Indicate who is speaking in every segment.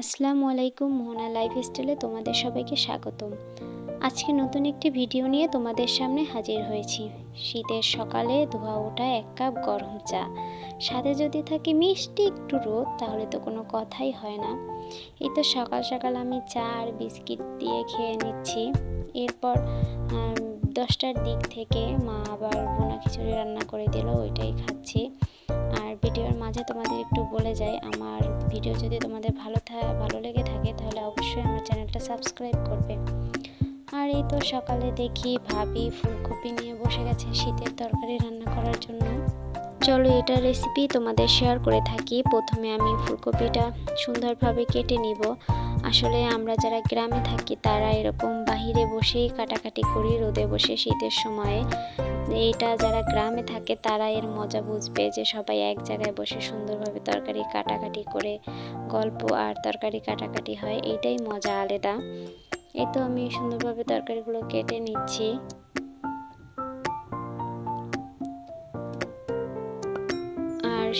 Speaker 1: আসসালামু আলাইকুম মোহনা লাইফ স্টাইলে তোমাদের সবাইকে স্বাগতম। আজকে নতুন একটি ভিডিও নিয়ে তোমাদের সামনে হাজির হয়েছি। শীতের সকালে ধোয়া ওঠা এক কাপ গরম চা। সাথে যদি থাকে মিষ্টি একটু রোদ, তাহলে তো কোনো কথাই হয় না। এই তো সকাল সকাল আমি চা আর বিস্কিট দিয়ে খেয়ে নিচ্ছি। এরপর দশটার দিক থেকে মা আবার বোনা খিচুড়ি রান্না করে দিল, ওইটাই খাচ্ছি। মাঝে তোমাদের একটু বলে যাই, আমার ভিডিও যদি তোমাদের ভালো ভালো লেগে থাকে, তাহলে অবশ্যই আমার চ্যানেলটা সাবস্ক্রাইব করবে। আর এই তো সকালে দেখি ভাবি ফুলকপি নিয়ে বসে গেছে শীতের তরকারি রান্না করার জন্য। চলো এটা রেসিপি তোমাদের শেয়ার করে থাকি। প্রথমে আমি ফুলকপিটা সুন্দরভাবে কেটে নিব। আসলে আমরা যারা গ্রামে থাকি, তারা এরকম বাহিরে বসেই কাটাকাটি করি, রোদে বসে শীতের সময়ে। এইটা যারা গ্রামে থাকে, তারা এর মজা বুঝবে যে সবাই এক জায়গায় বসে সুন্দরভাবে তরকারি কাটাকাটি করে গল্প আর তরকারি কাটাকাটি হয়। এইটাই মজা আলাদা। এই তো আমি সুন্দরভাবে তরকারিগুলো কেটে নিচ্ছি।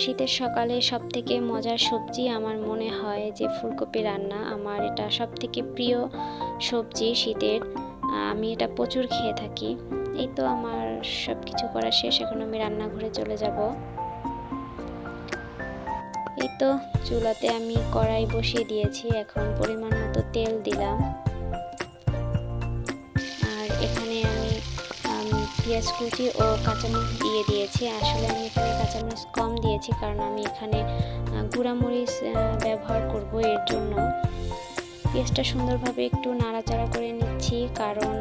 Speaker 1: শীতের সকালে সব থেকে মজার সবজি আমার মনে হয় যে ফুলকপি রান্না। আমার এটা সব থেকে প্রিয় সবজি শীতের। আমি এটা প্রচুর খেয়ে থাকি। এই তো আমার সব কিছু করা শেষ, এখন আমি রান্নাঘরে চলে যাব। এই তো চুলাতে আমি কড়াই বসিয়ে দিয়েছি, এখন পরিমাণ মতো তেল দিলাম। পেঁয়াজ কুচি ও কাঁচামরিচ দিয়ে দিয়েছি। আসলে আমি এখানে কাঁচামরিচ কম দিয়েছি কারণ আমি এখানে গুঁড়ামরিচ ব্যবহার করব এর জন্য। পেঁয়াজটা সুন্দরভাবে একটু নাড়াচাড়া করে নিচ্ছি কারণ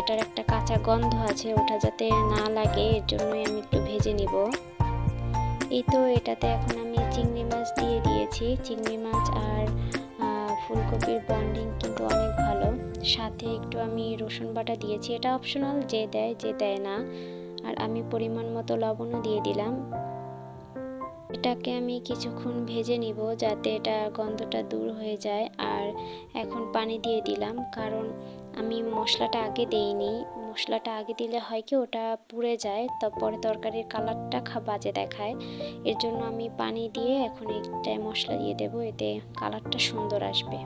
Speaker 1: এটার একটা কাঁচা গন্ধ আছে, ওটা যাতে না লাগে, এর জন্যই আমি একটু ভেজে নিব। এই তো এটাতে এখন আমি চিংড়ি মাছ দিয়ে দিয়েছি। চিংড়ি মাছ আর ফুলকপির বন্ডিং কিন্তু অনেক ভালো। সাথে একটু আমি রসুন বাটা দিয়েছি। এটা অপশনাল যে দেয় যে দেয় না। আর আমি পরিমাণ মতো লবণও দিয়ে দিলাম। এটাকে আমি কিছুক্ষণ ভেজে নিব যাতে এটা গন্ধটা দূর হয়ে যায়। আর এখন পানি দিয়ে দিলাম, কারণ আমি মশলাটা আগে দেইনি। মশলাটা আগে দিলে হয় কি ওটা পুড়ে যায়, তারপরে তরকারির কালারটা খা বাজে দেখায়। এর জন্য আমি পানি দিয়ে এখন একটা মশলা দিয়ে দেব, এতে কালারটা সুন্দর আসবে।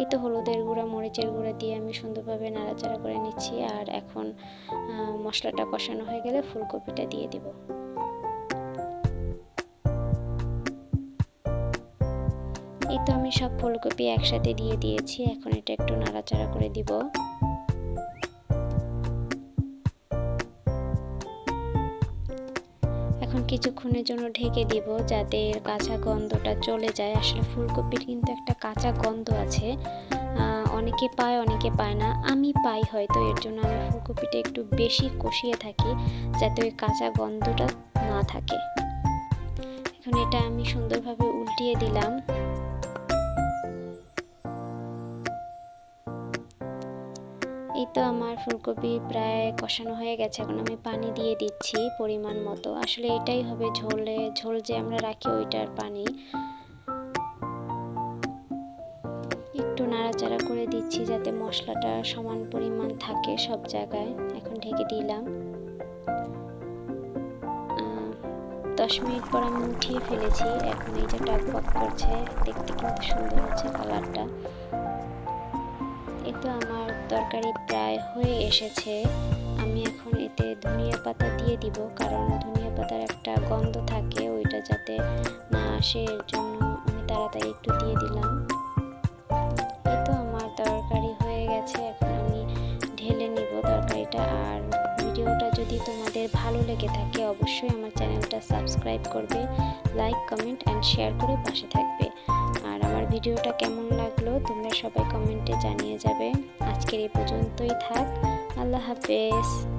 Speaker 1: এই তো হলুদের গুঁড়া, মরিচের গুঁড়া দিয়ে আমি সুন্দরভাবে নাড়াচাড়া করে নিচ্ছি, আর এখন মশলাটা কষানো হয়ে গেলে ফুলকপিটা দিয়ে দিব। তো আমি সব ফুলকপি একসাথে দিয়ে দিয়েছি, এখন এটা একটু নাড়াচাড়া করে দিব। এখন কিছুক্ষণের জন্য ঢেকে দিব যাতে এর কাঁচা গন্ধটা চলে যায়। আসলে ফুলকপির কিন্তু একটা কাঁচা গন্ধ আছে। অনেকে পায় অনেকে পায় না। আমি পাই হয়তো, এর জন্য আমি ফুলকপিটা একটু বেশি কষিয়ে থাকি যাতে ওই কাঁচা গন্ধটা না থাকে। এখন এটা আমি সুন্দরভাবে উল্টিয়ে দিলাম। এই তো আমার ফুলকপি প্রায় কষানো হয়ে গেছে। এখন আমি পানি দিয়ে দিচ্ছি পরিমাণ মতো। আসলে এটাই হবে ঝোলে, ঝোল যে আমরা রাখি ওইটার পানি। একটু নাড়াচাড়া করে দিচ্ছি যাতে মশলাটা সমান পরিমাণ থাকে সব জায়গায়। এখন ঢেকে দিলাম। দশ মিনিট পর আমি উঠিয়ে ফেলেছি। এখন এই যে টক করছে, দেখতে কিন্তু সুন্দর হচ্ছে কালারটা। এই তো আমার তরকারি প্রায় হয়ে এসেছে। আমি এখন এতে ধনিয়া পাতা দিয়ে দিব, কারণ ধনিয়া পাতার একটা গন্ধ থাকে, ওইটা যাতে না আসে, এর জন্য আমি তাড়াতাড়ি একটু দিয়ে দিলাম। এই তো আমার তরকারি হয়ে গেছে, এখন আমি ঢেলে নিব তরকারিটা। আর ভিডিওটা যদি তোমাদের ভালো লেগে থাকে, অবশ্যই আমার চ্যানেলটা সাবস্ক্রাইব করবে, লাইক, কমেন্ট, অ্যান্ড শেয়ার করে পাশে থাকবে। ভিডিওটা কেমন লাগল তোমরা সবাই কমেন্টে জানিয়ে যাবে। আজকের এই পর্যন্তই থাক। আল্লাহ হাফেজ।